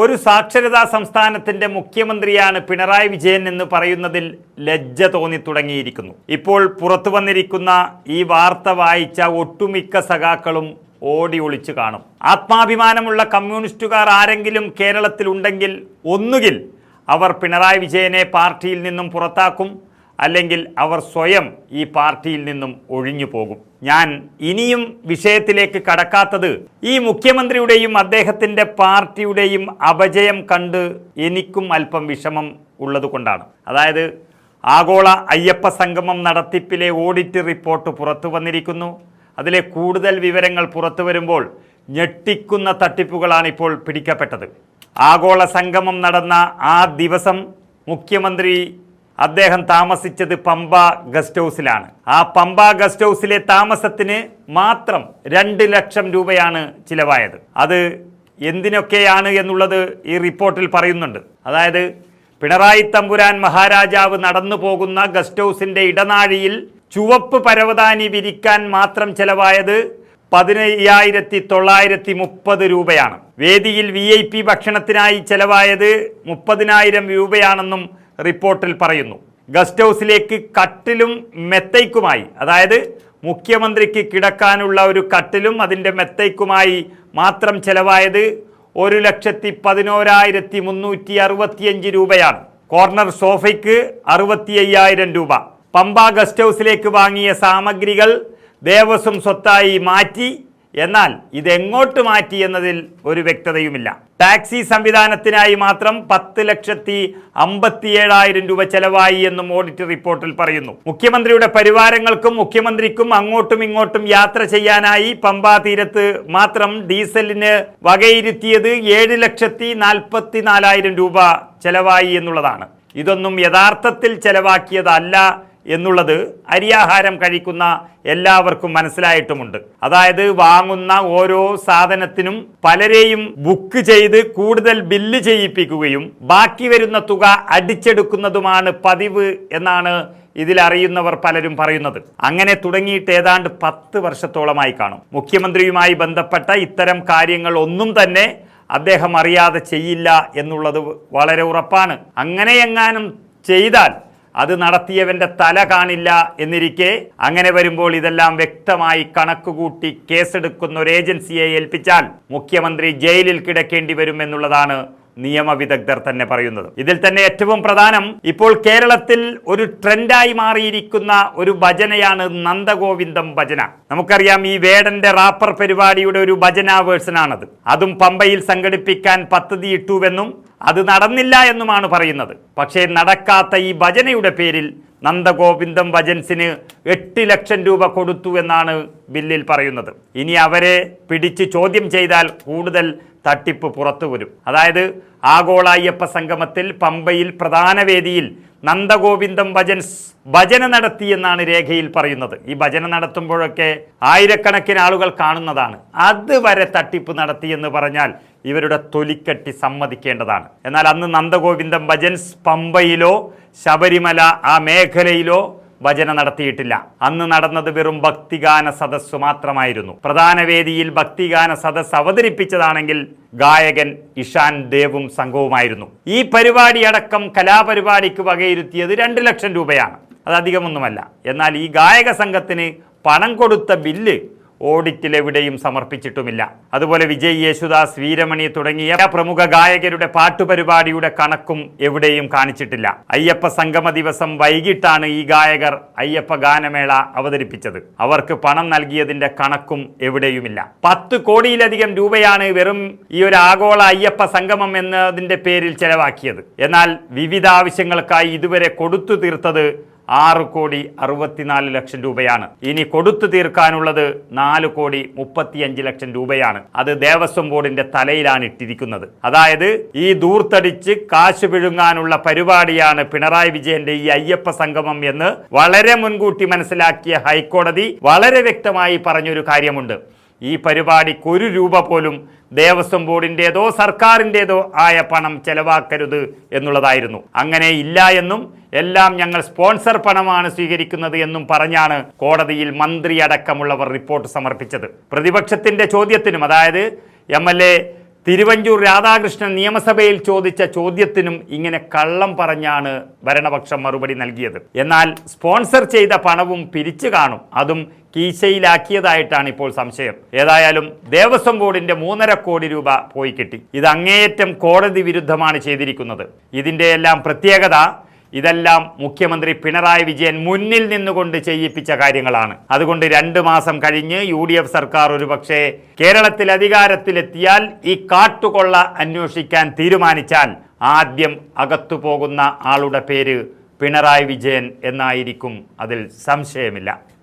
ഒരു സാക്ഷരതാ സംസ്ഥാനത്തിന്റെ മുഖ്യമന്ത്രിയാണ് പിണറായി വിജയൻ എന്ന് പറയുന്നതിൽ ലജ്ജ തോന്നി തുടങ്ങിയിരിക്കുന്നു. ഇപ്പോൾ പുറത്തു വന്നിരിക്കുന്ന ഈ വാർത്ത വായിച്ച ഒട്ടുമിക്ക സഖാക്കളും ഓടി ഒളിച്ചു കാണും. ആത്മാഭിമാനമുള്ള കമ്മ്യൂണിസ്റ്റുകാർ ആരെങ്കിലും കേരളത്തിൽ ഉണ്ടെങ്കിൽ ഒന്നുകിൽ അവർ പിണറായി വിജയനെ പാർട്ടിയിൽ നിന്നും പുറത്താക്കും അല്ലെങ്കിൽ അവർ സ്വയം ഈ പാർട്ടിയിൽ നിന്നും ഒഴിഞ്ഞു പോകും. ഞാൻ ഇനിയും വിഷയത്തിലേക്ക് കടക്കാത്തത് ഈ മുഖ്യമന്ത്രിയുടെയും അദ്ദേഹത്തിന്റെ പാർട്ടിയുടെയും അപജയം കണ്ട് എനിക്കും അല്പം വിഷമം ഉള്ളതുകൊണ്ടാണ്. അതായത് ആഗോള അയ്യപ്പ സംഗമം നടത്തിപ്പിലെ ഓഡിറ്റ് റിപ്പോർട്ട് പുറത്തു വന്നിരിക്കുന്നു. അതിലെ കൂടുതൽ വിവരങ്ങൾ പുറത്തു വരുമ്പോൾ ഞെട്ടിക്കുന്ന തട്ടിപ്പുകളാണ് ഇപ്പോൾ പിടിക്കപ്പെട്ടത്. ആഗോള സംഗമം നടന്ന ആ ദിവസം മുഖ്യമന്ത്രി അദ്ദേഹം താമസിച്ചത് പമ്പ ഗസ്റ്റ് ഹൗസിലാണ്. ആ പമ്പ ഗസ്റ്റ് ഹൗസിലെ താമസത്തിന് മാത്രം രണ്ട് ലക്ഷം രൂപയാണ് ചിലവായത്. അത് എന്തിനൊക്കെയാണ് എന്നുള്ളത് ഈ റിപ്പോർട്ടിൽ പറയുന്നുണ്ട്. അതായത് പിണറായി തമ്പുരാൻ മഹാരാജാവ് നടന്നു പോകുന്ന ഗസ്റ്റ് ഹൗസിന്റെ ഇടനാഴിയിൽ ചുവപ്പ് പരവതാനി വിരിക്കാൻ മാത്രം ചെലവായത് പതിനയ്യായിരത്തി തൊള്ളായിരത്തി മുപ്പത് രൂപയാണ്. വേദിയിൽ വി ഐ പി ഭക്ഷണത്തിനായി ചെലവായത് മുപ്പതിനായിരം രൂപയാണെന്നും റിപ്പോർട്ടിൽ പറയുന്നു. ഗസ്റ്റ് ഹൗസിലേക്ക് കട്ടിലും മെത്തയ്ക്കുമായി അതായത് മുഖ്യമന്ത്രിക്ക് കിടക്കാനുള്ള ഒരു കട്ടിലും അതിന്റെ മെത്തയ്ക്കുമായി മാത്രം ചെലവായത് ഒരു ലക്ഷത്തി പതിനോരായിരത്തി മുന്നൂറ്റി അറുപത്തിയഞ്ച് രൂപയാണ്. കോർണർ സോഫയ്ക്ക് അറുപത്തി അയ്യായിരം രൂപ. പമ്പ ഗസ്റ്റ് ഹൗസിലേക്ക് വാങ്ങിയ സാമഗ്രികൾ ദേവസ്വം സ്വത്തായി മാറ്റി എന്നാൽ ഇതെങ്ങോട്ട് മാറ്റി എന്നതിൽ ഒരു വ്യക്തതയുമില്ല. ടാക്സി സംവിധാനത്തിനായി മാത്രം പത്ത് ലക്ഷത്തി അമ്പത്തിയേഴായിരം രൂപ ചെലവായി എന്നും ഓഡിറ്റ് റിപ്പോർട്ടിൽ പറയുന്നു. മുഖ്യമന്ത്രിയുടെ പരിവാരങ്ങൾക്കും മുഖ്യമന്ത്രിക്കും അങ്ങോട്ടും ഇങ്ങോട്ടും യാത്ര ചെയ്യാനായി പമ്പാ തീരത്ത് മാത്രം ഡീസലിന് വകയിരുത്തിയത് ഏഴ് ലക്ഷത്തി നാൽപ്പത്തി നാലായിരം രൂപ ചെലവായി എന്നുള്ളതാണ്. ഇതൊന്നും യഥാർത്ഥത്തിൽ ചെലവാക്കിയതല്ല എന്നുള്ളത് അരിയാഹാരം കഴിക്കുന്ന എല്ലാവർക്കും മനസ്സിലായിട്ടുമുണ്ട്. അതായത് വാങ്ങുന്ന ഓരോ സാധനത്തിനും പലരെയും ബുക്ക് ചെയ്ത് കൂടുതൽ ബില്ല് ചെയ്യിപ്പിക്കുകയും ബാക്കി വരുന്ന തുക അടിച്ചെടുക്കുന്നതുമാണ് പതിവ് എന്നാണ് ഇതിൽ അറിയുന്നവർ പലരും പറയുന്നത്. അങ്ങനെ തുടങ്ങിയിട്ട് ഏതാണ്ട് പത്ത് വർഷത്തോളമായി കാണും. മുഖ്യമന്ത്രിയുമായി ബന്ധപ്പെട്ട ഇത്തരം കാര്യങ്ങൾ ഒന്നും തന്നെ അദ്ദേഹം അറിയാതെ ചെയ്യില്ല എന്നുള്ളത് വളരെ ഉറപ്പാണ്. അങ്ങനെ എങ്ങാനും ചെയ്താൽ അത് നടത്തിയവന്റെ തല കാണില്ല എന്നിരിക്കെ അങ്ങനെ വരുമ്പോൾ ഇതെല്ലാം വ്യക്തമായി കണക്കുകൂട്ടി കേസെടുക്കുന്ന ഒരു ഏജൻസിയെ ഏൽപ്പിച്ചാൽ മുഖ്യമന്ത്രി ജയിലിൽ കിടക്കേണ്ടി വരും എന്നുള്ളതാണ് നിയമവിദഗ്ധർ തന്നെ പറയുന്നത്. ഇതിൽ തന്നെ ഏറ്റവും പ്രധാനം ഇപ്പോൾ കേരളത്തിൽ ഒരു ട്രെൻഡായി മാറിയിരിക്കുന്ന ഒരു ഭജനയാണ് നന്ദഗോവിന്ദം ഭജന. നമുക്കറിയാം ഈ വേടന്റെ റാപ്പർ പരിപാടിയുടെ ഒരു ഭജന വേഴ്സണാണത് അതും പമ്പയിൽ സംഘടിപ്പിക്കാൻ പദ്ധതിയിട്ടുവെന്നും അത് നടന്നില്ല എന്നുമാണ് പറയുന്നത്. പക്ഷേ നടക്കാത്ത ഈ ഭജനയുടെ പേരിൽ നന്ദഗോവിന്ദം ഭജൻസിന് എട്ട് ലക്ഷം രൂപ കൊടുത്തു എന്നാണ് ബില്ലിൽ പറയുന്നത്. ഇനി അവരെ പിടിച്ച് ചോദ്യം ചെയ്താൽ കൂടുതൽ തട്ടിപ്പ് പുറത്തു വരും. അതായത് ആഗോള അയ്യപ്പ സംഗമത്തിൽ പമ്പയിൽ പ്രധാന വേദിയിൽ നന്ദഗോവിന്ദം ഭജൻസ് ഭജന നടത്തി എന്നാണ് രേഖയിൽ പറയുന്നത്. ഈ ഭജന നടത്തുമ്പോഴൊക്കെ ആയിരക്കണക്കിന് ആളുകൾ കാണുന്നതാണ്. അതുവരെ തട്ടിപ്പ് നടത്തി എന്ന് പറഞ്ഞാൽ ഇവരുടെ തൊലിക്കെട്ടി സമ്മതിക്കേണ്ടതാണ്. എന്നാൽ അന്ന് നന്ദഗോവിന്ദം ഭജൻസ് പമ്പയിലോ ശബരിമല ആ മേഖലയിലോ ഭജന നടത്തിയിട്ടില്ല. അന്ന് നടന്നത് വെറും ഭക്തിഗാന സദസ് മാത്രമായിരുന്നു. പ്രധാന വേദിയിൽ ഭക്തിഗാന സദസ് അവതരിപ്പിച്ചതാണെങ്കിൽ ഗായകൻ ഇഷാൻ ദേവും സംഘവുമായിരുന്നു. ഈ പരിപാടി അടക്കം കലാപരിപാടിക്ക് വകയിരുത്തിയത് രണ്ട് ലക്ഷം രൂപയാണ്. അത് അധികമൊന്നുമല്ല എന്നാൽ ഈ ഗായക സംഘത്തിന് പണം കൊടുത്ത ബില്ല് ഓഡിറ്റിൽ എവിടെയും സമർപ്പിച്ചിട്ടുമില്ല. അതുപോലെ വിജയ് യേശുദാസ് വീരമണി തുടങ്ങിയ പ്രമുഖ ഗായകരുടെ പാട്ടുപരിപാടിയുടെ കണക്കും എവിടെയും കാണിച്ചിട്ടില്ല. അയ്യപ്പ സംഗമ ദിവസം വൈകിട്ടാണ് ഈ ഗായകർ അയ്യപ്പ ഗാനമേള അവതരിപ്പിച്ചത്. അവർക്ക് പണം നൽകിയതിന്റെ കണക്കും എവിടെയുമില്ല. പത്ത് കോടിയിലധികം രൂപയാണ് വെറും ഈ ഒരു ആഗോള അയ്യപ്പ സംഗമം എന്നതിന്റെ പേരിൽ ചെലവാക്കിയത്. എന്നാൽ വിവിധ ആവശ്യങ്ങൾക്കായി ഇതുവരെ കൊടുത്തു തീർത്തത് ആറ് കോടി അറുപത്തിനാല് ലക്ഷം രൂപയാണ്. ഇനി കൊടുത്തു തീർക്കാനുള്ളത് നാല് കോടി മുപ്പത്തിയഞ്ച് ലക്ഷം രൂപയാണ്. അത് ദേവസ്വം ബോർഡിന്റെ തലയിലാണ് ഇട്ടിരിക്കുന്നത്. അതായത് ഈ ദൂർത്തടിച്ച് കാശ് വിഴുങ്ങാനുള്ള പരിപാടിയാണ് പിണറായി വിജയന്റെ ഈ അയ്യപ്പ സംഗമം എന്ന് വളരെ മുൻകൂട്ടി മനസ്സിലാക്കിയ ഹൈക്കോടതി വളരെ വ്യക്തമായി പറഞ്ഞൊരു കാര്യമുണ്ട്. ഈ പരിപാടിക്ക് ഒരു രൂപ പോലും ദേവസ്വം ബോർഡിന്റെതോ സർക്കാരിന്റെതോ ആയ പണം ചെലവാക്കരുത് എന്നുള്ളതായിരുന്നു. അങ്ങനെ ഇല്ല എന്നും എല്ലാം ഞങ്ങൾ സ്പോൺസർ പണമാണ് സ്വീകരിക്കുന്നത് എന്നും പറഞ്ഞാണ് കോടതിയിൽ മന്ത്രി അടക്കമുള്ളവർ റിപ്പോർട്ട് സമർപ്പിച്ചത്. പ്രതിപക്ഷത്തിന്റെ ചോദ്യത്തിനും അതായത് M L A Thiruvanchoor Radhakrishnan നിയമസഭയിൽ ചോദിച്ച ചോദ്യത്തിനും ഇങ്ങനെ കള്ളം പറഞ്ഞാണ് ഭരണപക്ഷം മറുപടി നൽകിയത്. എന്നാൽ സ്പോൺസർ ചെയ്ത പണവും പിരിച്ചു കാണും. അതും കീശയിലാക്കിയതായിട്ടാണ് ഇപ്പോൾ സംശയം. ഏതായാലും ദേവസ്വം ബോർഡിന്റെ മൂന്നര കോടി രൂപ പോയി കിട്ടി. ഇത് അങ്ങേയറ്റം കോടതി വിരുദ്ധമാണ് ചെയ്തിരിക്കുന്നത്. ഇതിന്റെ എല്ലാം പ്രത്യേകത ഇതെല്ലാം മുഖ്യമന്ത്രി പിണറായി വിജയൻ മുന്നിൽ നിന്നുകൊണ്ട് ചെയ്യിപ്പിച്ച കാര്യങ്ങളാണ്. അതുകൊണ്ട് രണ്ട് മാസം കഴിഞ്ഞ് യു ഡി എഫ് സർക്കാർ ഒരുപക്ഷെ കേരളത്തിൽ അധികാരത്തിലെത്തിയാൽ ഈ കാട്ടുകൊള്ള അന്വേഷിക്കാൻ തീരുമാനിച്ചാൽ ആദ്യം അകത്തു പോകുന്ന ആളുടെ പേര് പിണറായി വിജയൻ എന്നായിരിക്കും അതിൽ സംശയമില്ല.